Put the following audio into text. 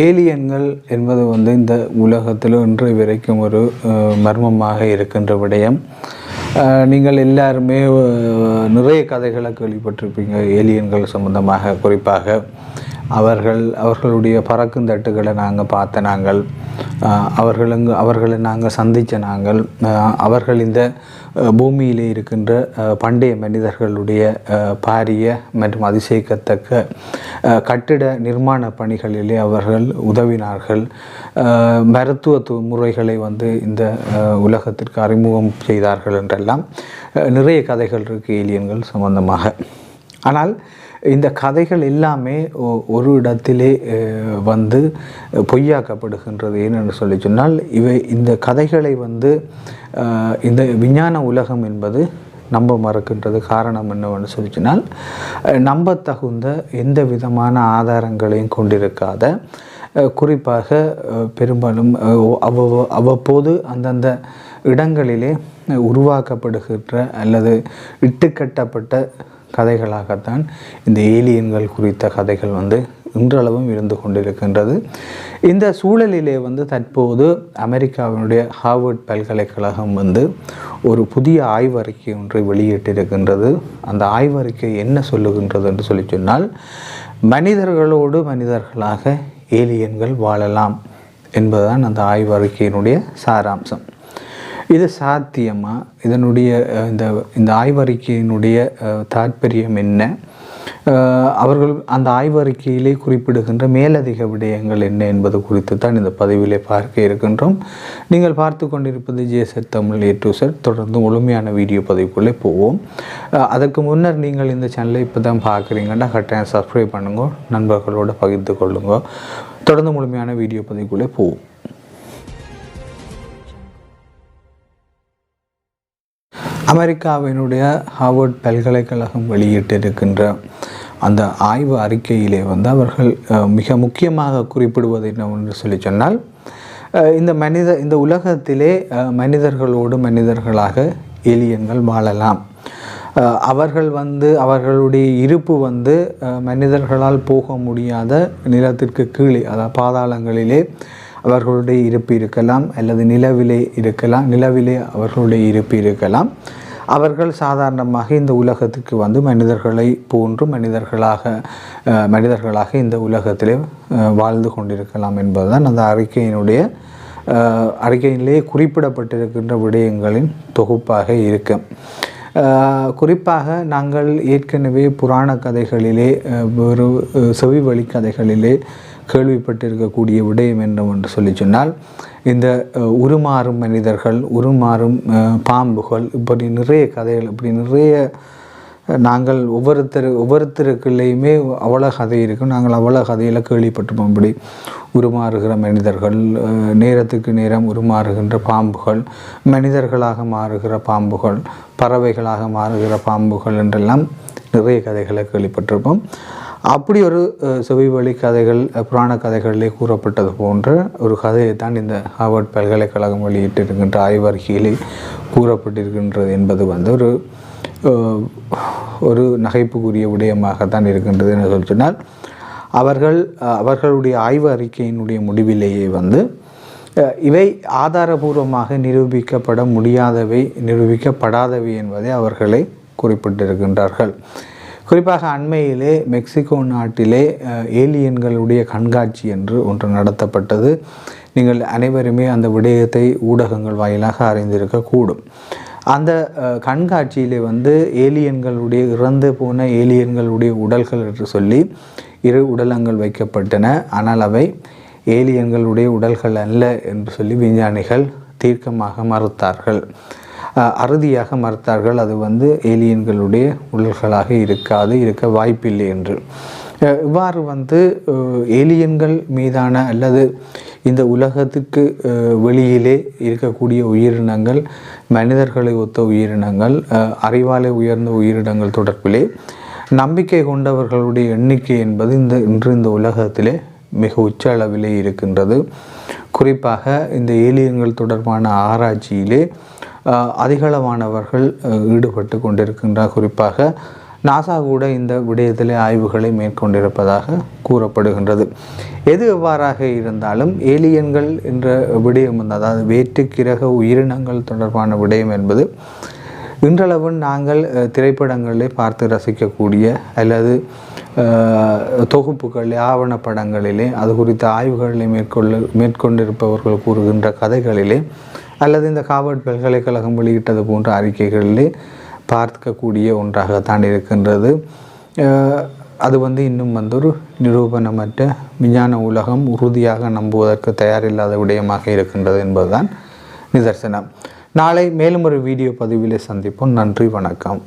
ஏலியன்கள் என்பது வந்து இந்த உலகத்தில் இன்று வரைக்கும் ஒரு மர்மமாக இருக்கின்ற விடயம். நீங்கள் எல்லாருமே நிறைய கதைகளை கேள்விப்பட்டிருப்பீங்க. ஏலியன்கள் சம்பந்தமாக குறிப்பாக அவர்கள் அவர்களுடைய பறக்கும் தட்டுகளை நாங்கள் பார்த்த நாங்கள். அவர்களுங்க அவர்களை நாங்கள் சந்தித்த நாங்கள் அவர்கள் இந்த பூமியிலே இருக்கின்ற பண்டைய மனிதர்களுடைய பாரிய மற்றும் அதிசயிக்கத்தக்க கட்டிட நிர்மாண பணிகளிலே அவர்கள் உதவினார்கள். மருத்துவ முறைகளை வந்து இந்த உலகத்திற்கு அறிமுகம் செய்தார்கள் என்றெல்லாம் நிறைய கதைகள் இருக்குது ஏலியன்கள் சம்பந்தமாக. ஆனால் இந்த கதைகள் எல்லாமே ஒ- ஒரு இடத்திலே வந்து பொய்யாக்கப்படுகின்றது ஏனென்று சொல்லி சொன்னால் இவை இந்த கதைகளை வந்து இந்த விஞ்ஞான உலகம் என்பது நம்ப மறுக்கின்றது. காரணம் என்னவென்று சொல்லி சொன்னால் அஹ், நம்பத்தகுந்த எந்த விதமான ஆதாரங்களையும் கொண்டிருக்காத குறிப்பாக பெரும்பாலும் அவ்வப்போது அந்தந்த இடங்களிலே உருவாக்கப்படுகின்ற அல்லது இட்டுக்கட்டப்பட்ட கதைகளாகத்தான் இந்த ஏலியன்கள் குறித்த கதைகள் வந்து இன்றளவும் இருந்து கொண்டிருக்கின்றது. இந்த சூழலிலே வந்து தற்போது அமெரிக்காவினுடைய ஹார்வர்ட் பல்கலைக்கழகம் வந்து ஒரு புதிய ஆய்வறிக்கை ஒன்றை வெளியிட்டிருக்கின்றது. அந்த ஆய்வறிக்கை என்ன சொல்லுகின்றது என்று சொல்லி சொன்னால் மனிதர்களோடு மனிதர்களாக ஏலியன்கள் வாழலாம் என்பதுதான் அந்த ஆய்வறிக்கையினுடைய சாராம்சம். இது சாத்தியமா? இதனுடைய இந்த இந்த ஆய்வறிக்கையினுடைய தாற்பயம் என்ன? அவர்கள் அந்த ஆய்வறிக்கையிலே குறிப்பிடுகின்ற மேலதிக விடயங்கள் என்ன என்பது குறித்து தான் இந்த பதிவிலே பார்க்க இருக்கின்றோம். நீங்கள் பார்த்து கொண்டிருப்பது ஜேசட் தமிழ் ஏ டு செட் தொடர்ந்து முழுமையான வீடியோ பதிவுக்குள்ளே போவோம். அதற்கு முன்னர் நீங்கள் இந்த சேனலை இப்போ தான் பார்க்குறீங்கன்னா கட்டாயம் சப்ஸ்கிரைப் பண்ணுங்க. நண்பர்களோடு பகிர்ந்து கொள்ளுங்க. தொடர்ந்து முழுமையான வீடியோ பதிவுக்குள்ளே போவோம். அமெரிக்காவினுடைய ஹார்வர்ட் பல்கலைக்கழகம் வெளியிட்டிருக்கின்ற அந்த ஆய்வு அறிக்கையிலே வந்து அவர்கள் மிக முக்கியமாக குறிப்பிடுவது என்னவென்று சொல்லி சொன்னால் இந்த மனித இந்த உலகத்திலே மனிதர்களோடு மனிதர்களாக ஏலியன்கள் வாழலாம். அவர்கள் வந்து அவர்களுடைய இருப்பு வந்து மனிதர்களால் போக முடியாத நிலத்திற்கு கீழே அதாவது பாதாளங்களிலே அவர்களுடைய இருப்பு இருக்கலாம் அல்லது நிலவிலே இருக்கலாம் நிலவிலே அவர்களுடைய இருப்பு இருக்கலாம். அவர்கள் சாதாரணமாக இந்த உலகத்துக்கு வந்து மனிதர்களை போன்று மனிதர்களாக மனிதர்களாக இந்த உலகத்திலே வாழ்ந்து கொண்டிருக்கலாம் என்பதுதான் அந்த அறிக்கையினுடைய அறிக்கையிலேயே குறிப்பிடப்பட்டிருக்கின்ற விடயங்களின் தொகுப்பாக இருக்கும் குறிப்பாக நாங்கள் ஏற்கனவே புராண கதைகளிலே ஒரு செவி வழி கதைகளிலே கேள்விப்பட்டிருக்கக்கூடிய விடயம் என்னவென்று சொல்லி சொன்னால் இந்த உருமாறும் மனிதர்கள் உருமாறும் பாம்புகள் இப்படி நிறைய கதைகள் இப்படி நிறைய நாங்கள் ஒவ்வொருத்தர் ஒவ்வொருத்தருக்குள்ளேயுமே அவ்வளோ கதை இருக்கும் நாங்கள் அவ்வளோ கதையில் கேள்விப்பட்டிருப்போம். இப்படி உருமாறுகிற மனிதர்கள் நேரத்துக்கு நேரம் உருமாறுகின்ற பாம்புகள் மனிதர்களாக மாறுகிற பாம்புகள் பறவைகளாக மாறுகிற பாம்புகள் என்றெல்லாம் நிறைய கதைகளை கேள்விப்பட்டிருப்போம். அப்படி ஒரு செவிவழி செவி வழி கதைகள் புராண கதைகளிலே கூறப்பட்டது போன்ற ஒரு கதையை தான் இந்த ஹார்வர்ட் பல்கலைக்கழகம் வெளியிட்டிருக்கின்ற ஆய்வறிக்கையிலே கூறப்பட்டிருக்கின்றது என்பது வந்து ஒரு ஒரு நகைப்புக்குரிய விடயமாகத்தான் இருக்கின்றது என்று சொல்லி சொன்னால் அவர்கள் அவர்களுடைய ஆய்வு அறிக்கையினுடைய முடிவிலேயே வந்து இவை ஆதாரபூர்வமாக நிரூபிக்கப்பட முடியாதவை நிரூபிக்கப்படாதவை என்பதை அவர்களை குறிப்பிட்டிருக்கின்றார்கள். குறிப்பாக அண்மையிலே மெக்சிகோ நாட்டிலே ஏலியன்களுடைய கண்காட்சி என்று ஒன்று நடத்தப்பட்டது. நீங்கள் அனைவருமே அந்த விடயத்தை ஊடகங்கள் வாயிலாக அறிந்திருக்கக்கூடும் அந்த கண்காட்சியிலே வந்து ஏலியன்களுடைய இறந்து போன ஏலியன்களுடைய உடல்கள் என்று சொல்லி இரு உடலங்கள் வைக்கப்பட்டன. ஆனால் அவை ஏலியன்களுடைய உடல்கள் அல்ல என்று சொல்லி விஞ்ஞானிகள் தீர்க்கமாக மறுத்தார்கள். அறுதியாக மறுத்தார்கள். அது வந்து ஏலியன்களுடைய உடல்களாக இருக்காது இருக்க வாய்ப்பில்லை என்று. இவ்வாறு வந்து ஏலியன்கள் மீதான அல்லது இந்த உலகத்துக்கு வெளியிலே இருக்கக்கூடிய உயிரினங்கள் மனிதர்களை ஒத்த உயிரினங்கள் அறிவாலே உயர்ந்த உயிரினங்கள் தொடர்பிலே நம்பிக்கை கொண்டவர்களுடைய எண்ணிக்கை என்பது இந்த இன்று இந்த உலகத்திலே மிக உச்ச அளவிலே இருக்கின்றது. குறிப்பாக இந்த ஏலியன்கள் தொடர்பான ஆராய்ச்சியிலே அதிகளவானவர்கள் ஈடுபட்டு கொண்டிருக்கின்றார். குறிப்பாக நாசா கூட இந்த விடயத்திலே ஆய்வுகளை மேற்கொண்டிருப்பதாக கூறப்படுகின்றது. எது எவ்வாறாக இருந்தாலும் ஏலியன்கள் என்ற விடயம் வந்து அதாவது வேற்று கிரக உயிரினங்கள் தொடர்பான விடயம் என்பது இன்றளவு நாங்கள் திரைப்படங்களில் பார்த்து ரசிக்கக்கூடிய அல்லது தொகுப்புகளில் ஆவணப்படங்களிலே அது குறித்த ஆய்வுகளை மேற்கொள்ள மேற்கொண்டிருப்பவர்கள் கூறுகின்ற கதைகளிலே அல்லது இந்த ஹார்வர்ட் பல்கலைக்கழகம் வெளியிட்டது போன்ற அறிக்கைகளிலே பார்க்கக்கூடிய ஒன்றாகத்தான் இருக்கின்றது. அது வந்து இன்னும் வந்து ஒரு நிரூபணமற்ற விஞ்ஞான உலகம் உறுதியாக நம்புவதற்கு தயாரில்லாத விடயமாக இருக்கின்றது என்பதுதான் நிதர்சனம். நாளை மேலும் ஒரு வீடியோ பதிவிலே சந்திப்போம். நன்றி வணக்கம்.